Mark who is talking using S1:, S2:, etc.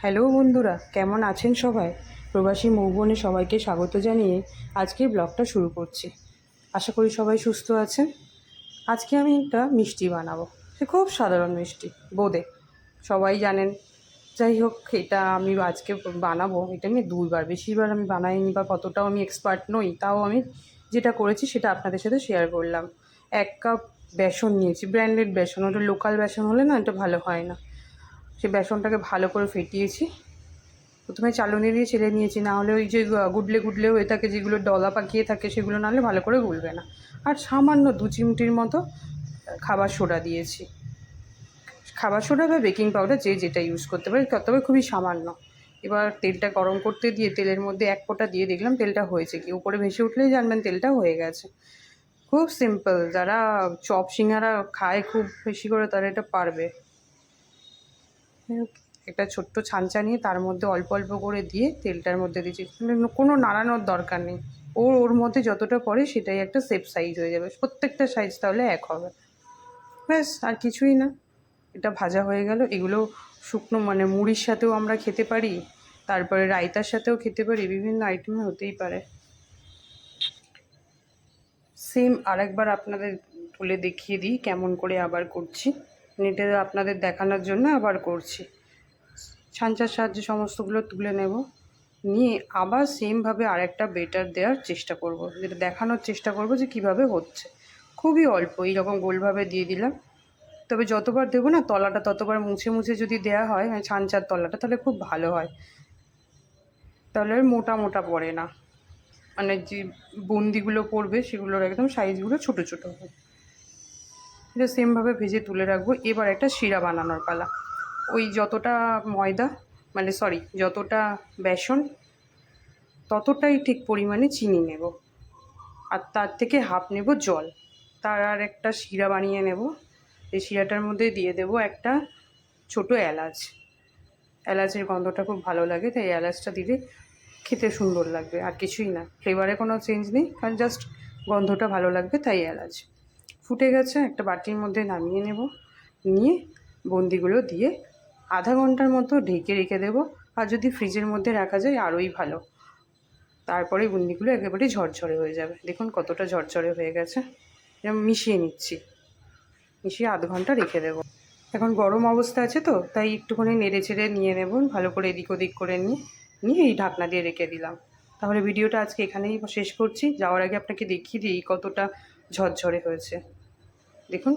S1: Hello বন্ধুরা, কেমন আছেন সবাই? প্রবাসী মৌবনে সবাইকে স্বাগত জানিয়ে আজকের ব্লগটা শুরু করছি। আশা করি সবাই সুস্থ আছেন। আজকে আমি একটা মিষ্টি বানাবো। সে খুব সাধারণ মিষ্টি, বোঁদে। সবাই জানেন। যাই হোক, এটা আমি আজকে বানাবো। এটা আমি দুইবার বেশিবার আমি বানাইনি বা কতটাও আমি এক্সপার্ট নই, তাও আমি যেটা করেছি সেটা আপনাদের সাথে শেয়ার করলাম। এক কাপ বেসন নিয়েছি ব্র্যান্ডেড বেসন। ওটা লোকাল বেসন হলে না এটা ভালো হয় না। সেই বেসনটাকে ভালো করে ফেটিয়েছি। প্রথমে চালনি দিয়ে ছেড়ে নিয়েছি, না হলে ওই যে গুডলে গুডলে হয়ে থাকে, যেগুলো ডলা পাকিয়ে থাকে, সেগুলো নাহলে ভালো করে গুলবে না। আর সামান্য দু চিমটির মতো খাবার সোডা দিয়েছি। খাবার সোডা বা বেকিং পাউডার যে যেটা ইউজ করতে পারে তবে খুবই সামান্য। এবার তেলটা গরম করতে দিয়ে তেলের মধ্যে এক ফোঁটা দিয়ে দেখলাম তেলটা হয়েছে কি। উপরে ভেসে উঠলেই জানবেন তেলটা হয়ে গেছে। খুব সিম্পল যারা চপ সিঙ্গারা খায়, খুব বেশি করে তারা এটা পারবে। একটা ছোট্ট ছাঁচা নিয়ে তার মধ্যে অল্প অল্প করে দিয়ে তেলটার মধ্যে দিয়েছি। কোনো নাড়ানোর দরকার নেই। ওর ওর মধ্যে যতটা পড়ে সেটাই একটা সেফ সাইজ হয়ে যাবে। প্রত্যেকটা সাইজ তাহলে এক হবে। ব্যাস, আর কিছুই না। এটা ভাজা হয়ে গেল। এগুলো শুকনো মানে মুড়ির সাথেও আমরা খেতে পারি, তারপরে রায়তার সাথেও খেতে পারি। বিভিন্ন আইটেমে হতেই পারে। সেম আরেকবার আপনাদের তুলে দেখিয়ে দিই কেমন করে আবার করছি। নেটে আপনাদের দেখানোর জন্য আবার করছি। ছাঁচার সাহায্যে সমস্তগুলো তুলে নেব। নিয়ে আবার সেমভাবে আরেকটা বেটার দেওয়ার চেষ্টা করব। যেটা দেখানোর চেষ্টা করব যে কীভাবে হচ্ছে। খুবই অল্প, এইরকম গোলভাবে দিয়ে দিলাম। তবে যতবার দেবো না, তলাটা ততবার মুছে মুছে যদি দেওয়া হয় মানে ছাঁচার তলাটা, তাহলে খুব ভালো হয়। তাহলে মোটা মোটা পড়ে না। মানে যে বন্দিগুলো পড়বে, সেগুলোর একদম সাইজগুলো ছোটো ছোটো হবে। এটা সেমভাবে ভেজে তুলে রাখব। এবার একটা শিরা বানানোর পালা। ওই যতটা ময়দা মানে সরি যতটা বেসন, ততটাই ঠিক পরিমাণে চিনি নেব। আর তার থেকে হাফ নেব জল। তার আর একটা শিরা বানিয়ে নেব। এই শিরাটার মধ্যে দিয়ে দেব একটা ছোট এলাচ। এলাচের গন্ধটা খুব ভালো লাগে, তাই এলাচটা দিলে খেতে সুন্দর লাগবে। আর কিছুই না। ফ্লেভারে কোনো চেঞ্জ নেই কারণ জাস্ট গন্ধটা ভালো লাগবে, তাই এলাচ। ফুটে গেছে, একটা বাটির মধ্যে নামিয়ে নেব। নিয়ে বন্দিগুলো দিয়ে আধা ঘণ্টার মতো ঢেকে রেখে দেবো। আর যদি ফ্রিজের মধ্যে রাখা যায়, আরোই ভালো। তারপরে বুন্দিগুলো একেবারে ঝরঝরে হয়ে যাবে। দেখুন কতটা ঝরঝরে হয়ে গেছে। এরকম মিশিয়ে নিচ্ছি। মিশিয়ে আধ ঘণ্টা রেখে দেবো। এখন গরম অবস্থা আছে তো, তাই একটুখানি নেড়ে চেড়ে নিয়ে নেব। ভালো করে এদিক ওদিক করে নিয়ে নিয়ে এই ঢাকনা দিয়ে রেখে দিলাম। তাহলে ভিডিওটা আজকে এখানেই শেষ করছি। যাওয়ার আগে আপনাকে দেখিয়ে দিই কতটা ঝরঝরে হয়েছে। দেখুন